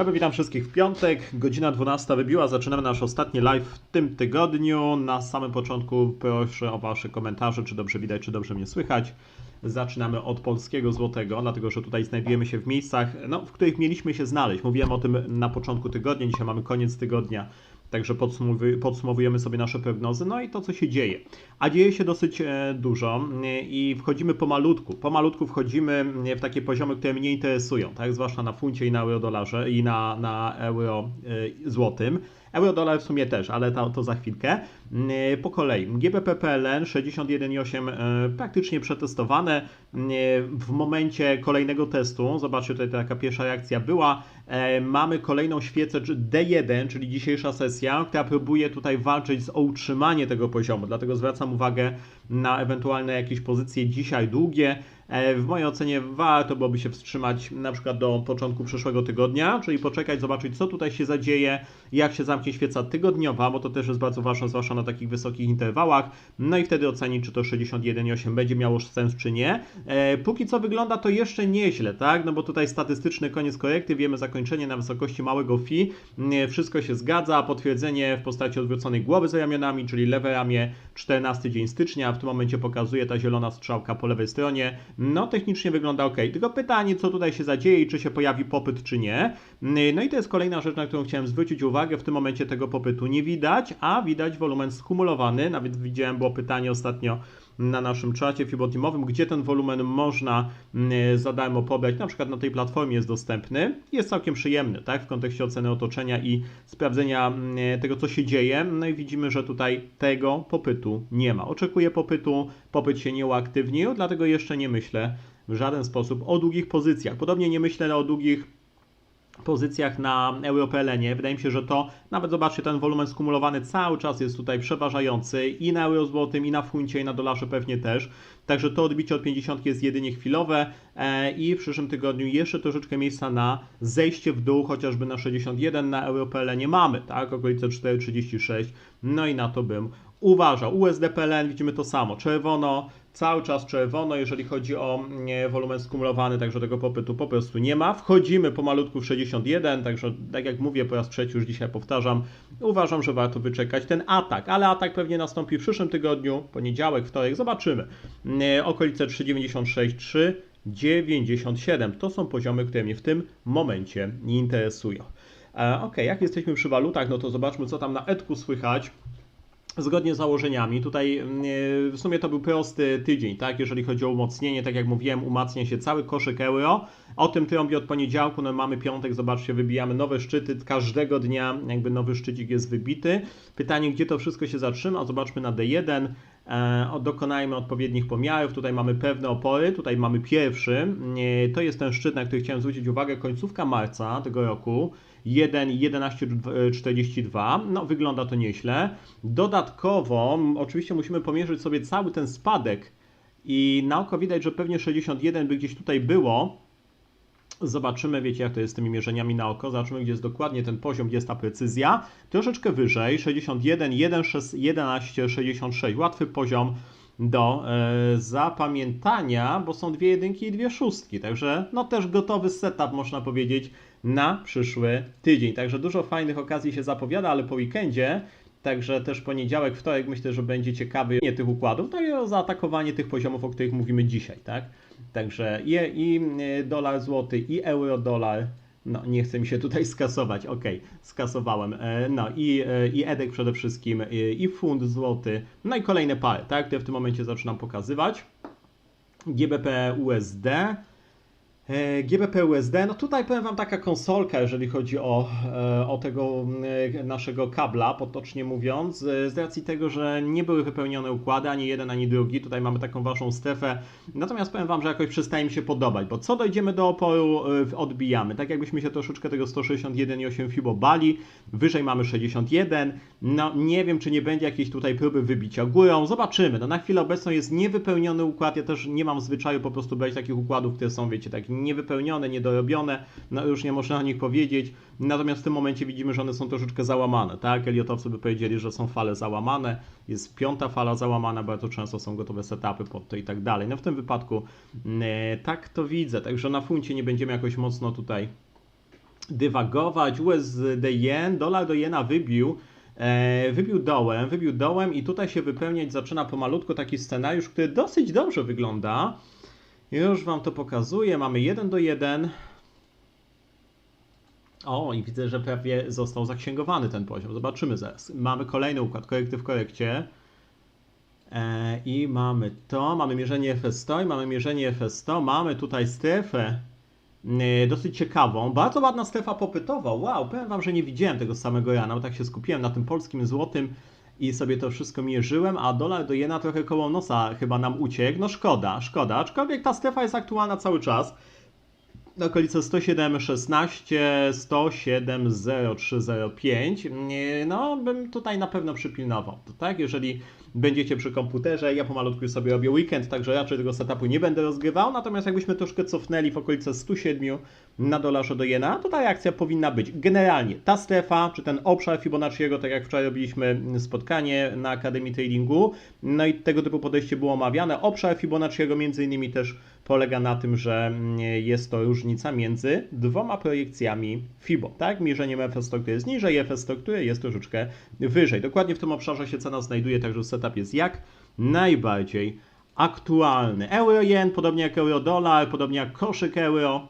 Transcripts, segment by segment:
Dobry, witam wszystkich w piątek. Godzina 12 wybiła, zaczynamy nasz ostatni live w tym tygodniu. Na samym początku proszę o Wasze komentarze, czy dobrze widać, czy dobrze mnie słychać. Zaczynamy od polskiego złotego, dlatego że tutaj znajdujemy się w miejscach, no, w których mieliśmy się znaleźć. Mówiłem o tym na początku tygodnia, dzisiaj mamy koniec tygodnia. Także podsumowujemy sobie nasze prognozy, no i to, co się dzieje. A dzieje się dosyć e, dużo e, i wchodzimy pomalutku. Pomalutku wchodzimy e, w takie poziomy, które mnie interesują, tak? Zwłaszcza na funcie i na euro-dolarze i na, na euro złotym. Euro-dolar w sumie też, ale to, to za chwilkę. E, Po kolei. GBP PLN 61,8 e, praktycznie przetestowane. E, W momencie kolejnego testu, zobaczcie tutaj taka pierwsza reakcja była, mamy kolejną świecę czy D1, czyli dzisiejsza sesja, która próbuje tutaj walczyć z o utrzymanie tego poziomu. Dlatego zwracam uwagę na ewentualne jakieś pozycje dzisiaj długie. E, W mojej ocenie warto byłoby się wstrzymać na przykład do początku przyszłego tygodnia, czyli poczekać, zobaczyć co tutaj się zadzieje, jak się zamknie świeca tygodniowa, bo to też jest bardzo ważne, zwłaszcza na takich wysokich interwałach. No i wtedy ocenić, czy to 61,8 będzie miało sens, czy nie. E, Póki co wygląda to jeszcze nieźle, tak? No bo tutaj statystyczny koniec korekty, wiemy zakończenie na wysokości małego fi, Nie, wszystko się zgadza, potwierdzenie w postaci odwróconej głowy za ramionami, czyli lewe ramię 14 dzień stycznia, w tym momencie pokazuje ta zielona strzałka po lewej stronie. No technicznie wygląda ok. Tylko pytanie, co tutaj się zadzieje i czy się pojawi popyt, czy nie. No i to jest kolejna rzecz, na którą chciałem zwrócić uwagę. W tym momencie tego popytu nie widać, a widać wolumen skumulowany. Nawet widziałem, było pytanie ostatnio na naszym czacie fibotimowym, gdzie ten wolumen można mm, za darmo pobrać, na przykład na tej platformie jest dostępny. Jest całkiem przyjemny, tak, w kontekście oceny otoczenia i sprawdzenia mm, tego, co się dzieje. No i widzimy, że tutaj tego popytu nie ma. Oczekuję popytu, popyt się nie uaktywnił, dlatego jeszcze nie myślę w żaden sposób o długich pozycjach. Podobnie nie myślę o długich pozycjach na EuroPLN-ie. Wydaje mi się, że to, nawet zobaczcie, ten wolumen skumulowany cały czas jest tutaj przeważający i na euro złotym, i na funcie, i na dolarze pewnie też. Także to odbicie od 50 jest jedynie chwilowe e, i w przyszłym tygodniu jeszcze troszeczkę miejsca na zejście w dół, chociażby na 61 na EuroPLN-ie mamy, tak, okolice 4,36, no i na to bym uważał. USD-PLN widzimy to samo, czerwono, cały czas czerwono, jeżeli chodzi o nie, wolumen skumulowany, także tego popytu po prostu nie ma. Wchodzimy pomalutku w 61, także tak jak mówię po raz trzeci już dzisiaj powtarzam, uważam, że warto wyczekać ten atak, ale atak pewnie nastąpi w przyszłym tygodniu, poniedziałek, wtorek, zobaczymy. Nie, Okolice 3,96, 3, 97 to są poziomy, które mnie w tym momencie nie interesują. E, ok, jak jesteśmy przy walutach, no to zobaczmy, co tam na Edku słychać zgodnie z założeniami. Tutaj mm, w sumie to był prosty tydzień, tak? Jeżeli chodzi o umocnienie, tak jak mówiłem, umacnia się cały koszyk euro. O tym trąbię od poniedziałku, no mamy piątek, zobaczcie, wybijamy nowe szczyty. Każdego dnia jakby nowy szczycik jest wybity. Pytanie, gdzie to wszystko się zatrzyma? Zobaczmy na D1. E, dokonajmy odpowiednich pomiarów. Tutaj mamy pewne opory. Tutaj mamy pierwszy. E, To jest ten szczyt, na który chciałem zwrócić uwagę. Końcówka marca tego roku. 1,1142. No, wygląda to nieźle. Dodatkowo, oczywiście musimy pomierzyć sobie cały ten spadek i na oko widać, że pewnie 61 by gdzieś tutaj było. Zobaczymy, wiecie, jak to jest z tymi mierzeniami na oko. Zobaczymy, gdzie jest dokładnie ten poziom, gdzie jest ta precyzja. Troszeczkę wyżej, 61, 1, 6, 11, 66. Łatwy poziom do e, zapamiętania, bo są dwie jedynki i dwie szóstki. Także no też gotowy setup, można powiedzieć, na przyszły tydzień. Także dużo fajnych okazji się zapowiada, ale po weekendzie Także też poniedziałek, wtorek myślę, że będzie ciekawy nie tych układów, no i o zaatakowanie tych poziomów, o których mówimy dzisiaj, tak? Także i, i y, dolar złoty, i euro dolar. No, nie chce mi się tutaj skasować. Ok, skasowałem. E, No i, e, i edek przede wszystkim, i, i funt złoty. No i kolejne pary, tak? Które w tym momencie zaczynam pokazywać. GBP USD. E, GBP USD, no tutaj powiem Wam taka konsolka, jeżeli chodzi o, e, o tego e, naszego kabla, potocznie mówiąc, z racji tego, że nie były wypełnione układy, ani jeden, ani drugi, tutaj mamy taką Waszą strefę, natomiast powiem Wam, że jakoś przestaje mi się podobać, bo co dojdziemy do oporu, odbijamy, tak jakbyśmy się troszeczkę tego 161,8 FIBO bali, wyżej mamy 61, no nie wiem, czy nie będzie jakiejś tutaj próby wybicia górą, zobaczymy, no na chwilę obecną jest niewypełniony układ, ja też nie mam zwyczaju po prostu brać takich układów, które są, wiecie, tak niewypełnione, niedorobione, no już nie można o nich powiedzieć, natomiast w tym momencie widzimy, że one są troszeczkę załamane, tak, Eliotowcy by powiedzieli, że są fale załamane, jest piąta fala załamana, bardzo często są gotowe setupy pod to i tak dalej, no w tym wypadku e, tak to widzę, także na funcie nie będziemy jakoś mocno tutaj dywagować. USD jen, dolar do jena wybił, wybił dołem, wybił dołem i tutaj się wypełniać zaczyna pomalutko taki scenariusz, który dosyć dobrze wygląda. Już Wam to pokazuję. Mamy 1 do 1. O, i widzę, że prawie został zaksięgowany ten poziom. Zobaczymy zaraz. Mamy kolejny układ, korekty w korekcie. E, I mamy to, mamy mierzenie FS100 i mamy mierzenie FS100. Mamy tutaj strefę e, dosyć ciekawą. Bardzo ładna strefa popytowa. Wow, powiem Wam, że nie widziałem tego samego rana, bo tak się skupiłem na tym polskim złotym i sobie to wszystko mierzyłem, a dolar do jena trochę koło nosa chyba nam uciekł. No szkoda, szkoda. Aczkolwiek ta strefa jest aktualna cały czas. Okolice 107,16, 107,0305. Nie, No, bym tutaj na pewno przypilnował. Tak, jeżeli będziecie przy komputerze, ja pomalutku sobie robię weekend, także raczej tego setupu nie będę rozgrywał. Natomiast jakbyśmy troszkę cofnęli w okolice 107 na dolarze do jena, to ta reakcja powinna być. Generalnie ta strefa, czy ten obszar Fibonacciego, tak jak wczoraj robiliśmy spotkanie na Akademii Tradingu, no i tego typu podejście było omawiane. Obszar Fibonacciego między innymi też polega na tym, że jest to różnica między dwoma projekcjami FIBO, tak? Mierzeniem FS100, które jest niżej, FS100, które jest troszeczkę wyżej. Dokładnie w tym obszarze się cena znajduje, także setup jest jak najbardziej aktualny. Euro-jen, podobnie jak euro-dolar, podobnie jak koszyk euro,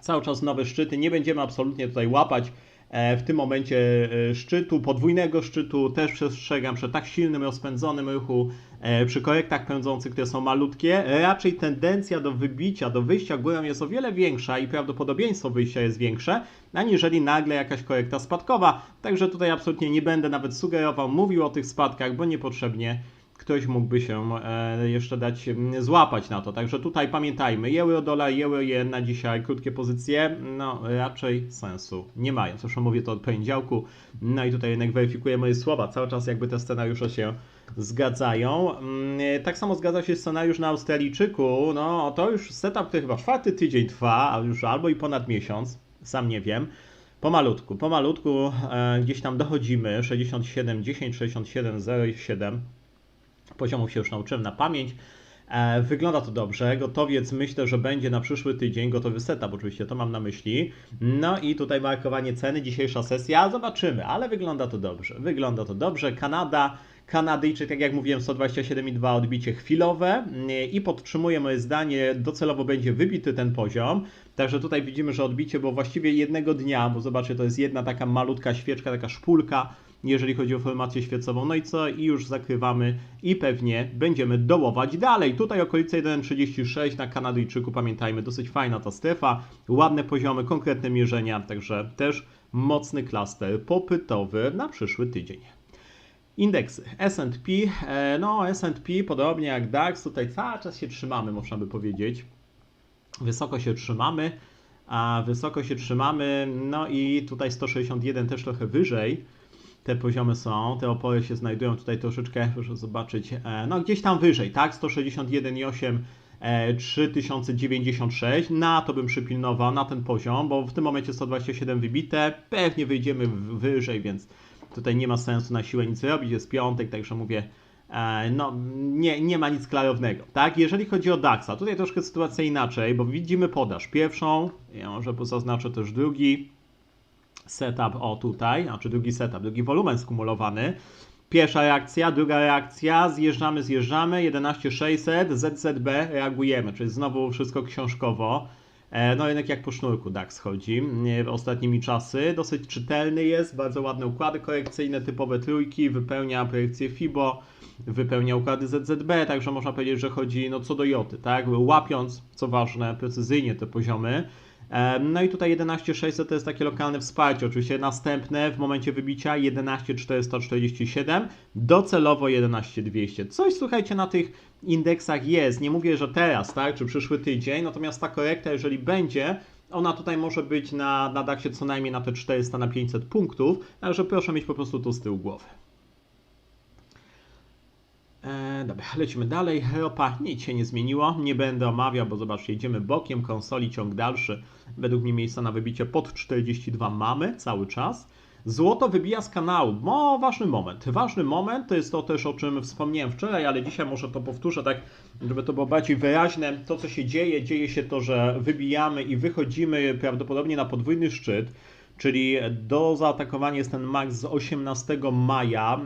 cały czas nowe szczyty. Nie będziemy absolutnie tutaj łapać w tym momencie e, szczytu, podwójnego szczytu. Też przestrzegam przed tak silnym, rozpędzonym ruchu e, przy korektach pędzących, które są malutkie. Raczej tendencja do wybicia, do wyjścia górą jest o wiele większa i prawdopodobieństwo wyjścia jest większe, aniżeli nagle jakaś korekta spadkowa. Także tutaj absolutnie nie będę nawet sugerował, mówił o tych spadkach, bo niepotrzebnie ktoś mógłby się e, jeszcze dać złapać na to. Także tutaj pamiętajmy, euro, dolar, euro, jen na dzisiaj krótkie pozycje, no raczej sensu nie mają. Zresztą mówię to od poniedziałku, no i tutaj jednak weryfikuję moje słowa. Cały czas jakby te scenariusze się zgadzają. Mm, Tak samo zgadza się scenariusz na Australijczyku, no to już setup, który chyba czwarty tydzień trwa, a już albo i ponad miesiąc, sam nie wiem. Pomalutku, pomalutku e, gdzieś tam dochodzimy, 67, 10, 67, 0,7 poziomów się już nauczyłem na pamięć. E, Wygląda to dobrze. Gotowiec myślę, że będzie na przyszły tydzień. Gotowy setup, oczywiście to mam na myśli. No i tutaj markowanie ceny, dzisiejsza sesja. Zobaczymy, ale wygląda to dobrze. Wygląda to dobrze. Kanada, Kanadyjczyk, tak jak mówiłem, 127,2 odbicie chwilowe i podtrzymuje moje zdanie, docelowo będzie wybity ten poziom. Także tutaj widzimy, że odbicie było właściwie jednego dnia, bo zobaczcie, to jest jedna taka malutka świeczka, taka szpulka, jeżeli chodzi o formację świecową. No i co? I już zakrywamy i pewnie będziemy dołować dalej. Tutaj okolice 1,36 na Kanadyjczyku, pamiętajmy, dosyć fajna ta strefa, ładne poziomy, konkretne mierzenia, także też mocny klaster popytowy na przyszły tydzień. Indeksy S&P, e, no S&P podobnie jak DAX, tutaj cały czas się trzymamy, można by powiedzieć. Wysoko się trzymamy, a wysoko się trzymamy, no i tutaj 161 też trochę wyżej. Te poziomy są, te opory się znajdują tutaj troszeczkę, proszę zobaczyć, e, no gdzieś tam wyżej, tak? 161,8 e, 3096, na to bym przypilnował, na ten poziom, bo w tym momencie 127 wybite, pewnie wyjdziemy wyżej, więc tutaj nie ma sensu na siłę nic robić, jest piątek, także mówię, e, no nie, nie ma nic klarownego, tak? Jeżeli chodzi o DAXa, tutaj troszkę sytuacja inaczej, bo widzimy podaż pierwszą, ja może zaznaczę też drugi, setup, o tutaj, znaczy drugi setup, drugi wolumen skumulowany. Pierwsza reakcja, druga reakcja, zjeżdżamy, zjeżdżamy, 11600, ZZB, reagujemy, czyli znowu wszystko książkowo. E, No jednak jak po sznurku DAX chodzi e, ostatnimi czasy. Dosyć czytelny jest, bardzo ładne układy korekcyjne, typowe trójki, wypełnia projekcję FIBO, wypełnia układy ZZB, także można powiedzieć, że chodzi no co do joty, tak? Łapiąc, co ważne, precyzyjnie te poziomy. No i tutaj 11600 to jest takie lokalne wsparcie. Oczywiście następne w momencie wybicia 11447, docelowo 11200. Coś słuchajcie na tych indeksach jest. Nie mówię, że teraz, tak, czy przyszły tydzień, natomiast ta korekta, jeżeli będzie, ona tutaj może być na, na DAXie co najmniej na te 400 na 500 punktów, także proszę mieć po prostu to z tyłu głowy. E, dobra, lecimy dalej. Ropa nic się nie zmieniło. Nie będę omawiał, bo zobaczcie, idziemy bokiem konsoli, ciąg dalszy. Według mnie miejsca na wybicie pod 42 mamy cały czas. Złoto wybija z kanału. No, ważny moment. Ważny moment to jest to też, o czym wspomniałem wczoraj, ale dzisiaj może to powtórzę tak, żeby to było bardziej wyraźne. To, co się dzieje, dzieje się to, że wybijamy i wychodzimy prawdopodobnie na podwójny szczyt. Czyli do zaatakowania jest ten max z 18 maja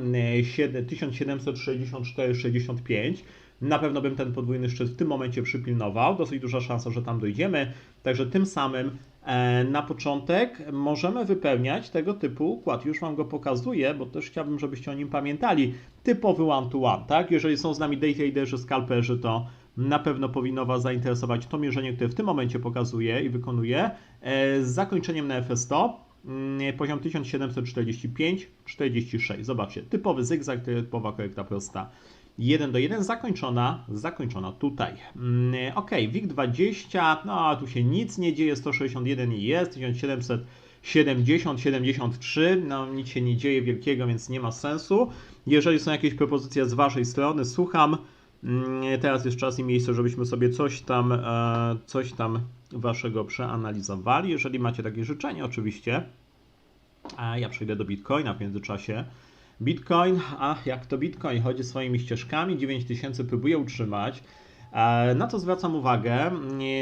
1764-65. Na pewno bym ten podwójny szczyt w tym momencie przypilnował. Dosyć duża szansa, że tam dojdziemy. Także tym samym e, na początek możemy wypełniać tego typu układ. Już Wam go pokazuję, bo też chciałbym, żebyście o nim pamiętali. Typowy one-to-one, tak? Jeżeli są z nami day traderzy, scalperzy, to na pewno powinno Was zainteresować to mierzenie, które w tym momencie pokazuję i wykonuję. E, z zakończeniem na FS100 mm, poziom 1745-46. Zobaczcie, typowy zygzak, typowa korekta prosta. 1 do 1 zakończona, zakończona tutaj. Mm, ok, WIG20, no tu się nic nie dzieje, 161 jest, 1770, 73, no nic się nie dzieje wielkiego, więc nie ma sensu. Jeżeli są jakieś propozycje z Waszej strony, słucham. Mm, teraz jest czas i miejsce, żebyśmy sobie coś tam, e, coś tam Waszego przeanalizowali. Jeżeli macie takie życzenie, oczywiście. A ja przejdę do Bitcoina w międzyczasie. Bitcoin, a jak to Bitcoin chodzi swoimi ścieżkami, 9000 próbuje utrzymać. E, na to zwracam uwagę,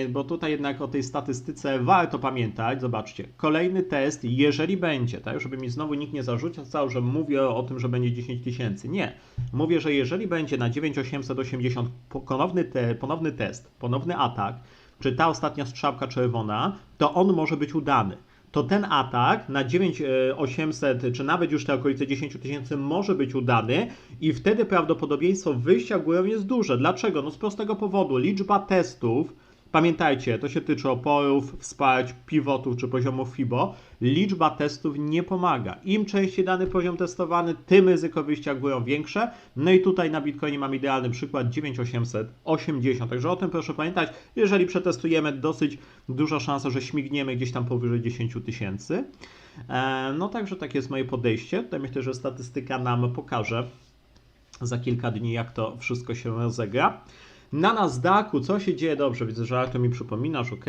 bo tutaj jednak o tej statystyce warto pamiętać. Zobaczcie, kolejny test, jeżeli będzie, tak, żeby mi znowu nikt nie zarzucał, że mówię o tym, że będzie 10 tysięcy. Nie. Mówię, że jeżeli będzie na 9880 ponowny, te, ponowny test, ponowny atak, czy ta ostatnia strzałka czerwona, to on może być udany to ten atak na 9800, czy nawet już te okolice 10 tysięcy może być udany i wtedy prawdopodobieństwo wyjścia górą jest duże. Dlaczego? No z prostego powodu. Liczba testów Pamiętajcie, to się tyczy oporów, wsparć, pivotów czy poziomów FIBO. Liczba testów nie pomaga. Im częściej dany poziom testowany, tym ryzyko wyjścia górą większe. No i tutaj na Bitcoinie mam idealny przykład 9880. Także o tym proszę pamiętać. Jeżeli przetestujemy, dosyć duża szansa, że śmigniemy gdzieś tam powyżej 10 tysięcy. E, no także takie jest moje podejście. Tutaj myślę, że statystyka nam pokaże za kilka dni, jak to wszystko się rozegra. Na Nasdaqu, co się dzieje? Dobrze, widzę, że to mi przypominasz, ok.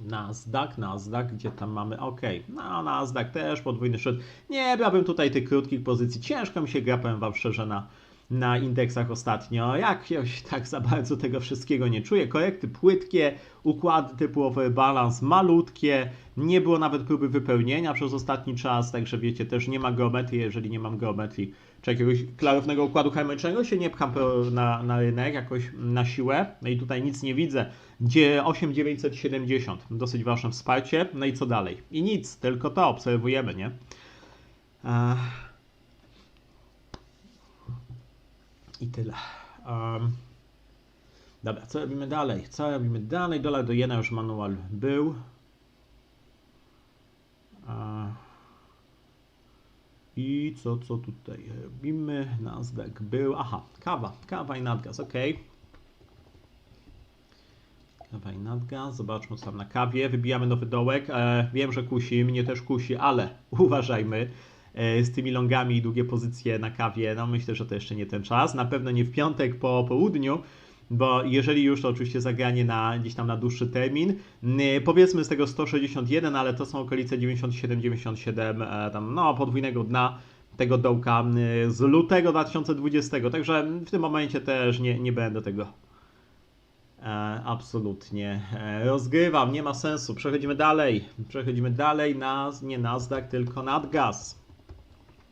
Nasdaq, Nasdaq, gdzie tam mamy, ok. No, Nasdaq też podwójny szczyt. Nie brałbym tutaj tych krótkich pozycji. Ciężko mi się gra, powiem Wam szczerze, na, na indeksach ostatnio. Jakiegoś tak za bardzo tego wszystkiego nie czuję. Korekty płytkie, układy typu balance malutkie. Nie było nawet próby wypełnienia przez ostatni czas, także wiecie, też nie ma geometrii. Jeżeli nie mam geometrii, czy jakiegoś klarownego układu harmonicznego się nie pcham na, na rynek jakoś na siłę. No i tutaj nic nie widzę. Gdzie 8970, dosyć ważne wsparcie. No i co dalej? I nic, tylko to obserwujemy, nie? I tyle. Um, dobra, co robimy dalej? Co robimy dalej? Dolar do jena już manual był. I co, co tutaj robimy? Nasdaq był. Aha, kawa, kawa i nadgaz, ok. Kawa i nadgaz, zobaczmy co tam na kawie. Wybijamy nowy dołek. E, wiem, że kusi, mnie też kusi, ale uważajmy e, z tymi longami i długie pozycje na kawie. No myślę, że to jeszcze nie ten czas. Na pewno nie w piątek po południu bo jeżeli już, to oczywiście zagranie na gdzieś tam na dłuższy termin. Powiedzmy z tego 161, ale to są okolice 97-97, e, tam no podwójnego dna tego dołka z lutego 2020, także w tym momencie też nie, nie będę tego e, absolutnie e, rozgrywam, nie ma sensu. Przechodzimy dalej, przechodzimy dalej na, nie Nasdaq, tylko nadgaz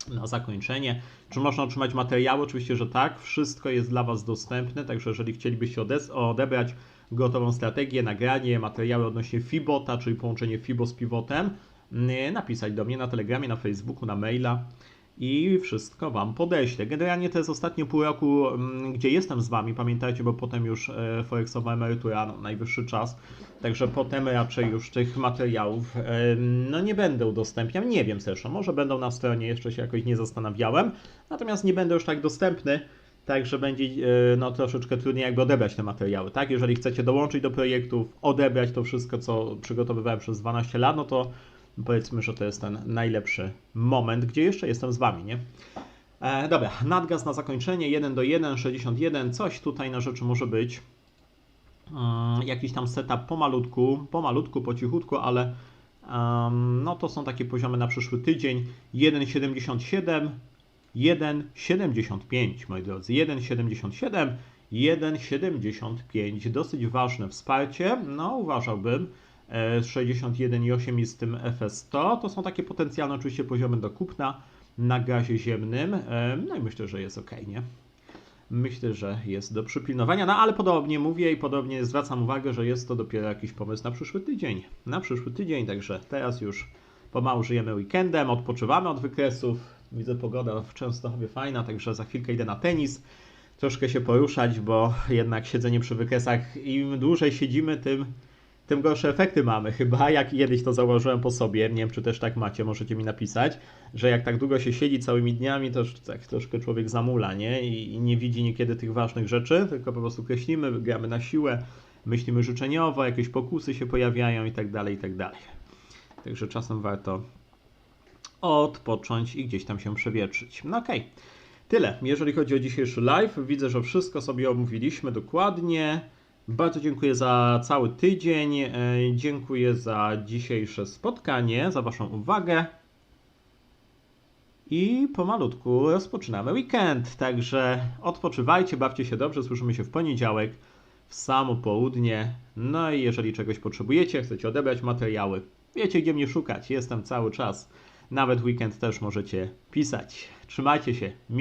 na zakończenie. Czy można otrzymać materiały? Oczywiście, że tak. Wszystko jest dla Was dostępne, także jeżeli chcielibyście odebrać gotową strategię, nagranie, materiały odnośnie Fibota, czyli połączenie Fibo z Pivotem, napisać do mnie na Telegramie, na Facebooku, na maila i wszystko Wam podeślę. Generalnie to jest ostatnie pół roku, mm, gdzie jestem z Wami, pamiętajcie, bo potem już e, Forexowa emerytura, no, najwyższy czas, także potem raczej już tych materiałów no nie będę udostępniał, nie wiem zresztą, może będą na stronie, jeszcze się jakoś nie zastanawiałem, natomiast nie będę już tak dostępny, Także będzie e, no, troszeczkę trudniej jakby odebrać te materiały, tak? Jeżeli chcecie dołączyć do projektów, odebrać to wszystko, co przygotowywałem przez 12 lat, no to powiedzmy, że to jest ten najlepszy moment, gdzie jeszcze jestem z Wami, nie? E, dobra, nadgaz na zakończenie, 1 do 1, 61, coś tutaj na rzeczy może być. E, jakiś tam setup pomalutku, pomalutku, po cichutku, ale no to są takie poziomy na przyszły tydzień. 1,77, 1,75 moi drodzy. 1,77, 1,75. Dosyć ważne wsparcie. No uważałbym. E, 61,8 i z tym FS100. To są takie potencjalne oczywiście poziomy do kupna na gazie ziemnym. E, No i myślę, że jest ok, nie? Myślę, że jest do przypilnowania, no ale podobnie mówię i podobnie zwracam uwagę, że jest to dopiero jakiś pomysł na przyszły tydzień. Na przyszły tydzień, także teraz już pomału żyjemy weekendem, odpoczywamy od wykresów. Widzę pogoda w Częstochowie fajna, także za chwilkę idę na tenis. Troszkę się poruszać, bo jednak siedzenie przy wykresach, im dłużej siedzimy, tym, tym gorsze efekty mamy. Chyba jak kiedyś to założyłem po sobie, nie wiem czy też tak macie, możecie mi napisać, że jak tak długo się siedzi całymi dniami, to tak troszkę człowiek zamula, nie? I, I nie widzi niekiedy tych ważnych rzeczy, tylko po prostu kreślimy, gramy na siłę, myślimy życzeniowo, jakieś pokusy się pojawiają i tak dalej, i tak dalej. Także czasem warto odpocząć i gdzieś tam się przewietrzyć. No okej. Tyle, jeżeli chodzi o dzisiejszy live. Widzę, że wszystko sobie omówiliśmy dokładnie. Bardzo dziękuję za cały tydzień. e, Dziękuję za dzisiejsze spotkanie, za Waszą uwagę. I pomalutku rozpoczynamy weekend. Także odpoczywajcie, bawcie się dobrze. Słyszymy się w poniedziałek w samo południe. No i jeżeli czegoś potrzebujecie, chcecie odebrać materiały, wiecie gdzie mnie szukać. Jestem cały czas. Nawet weekend też możecie pisać. Trzymajcie się.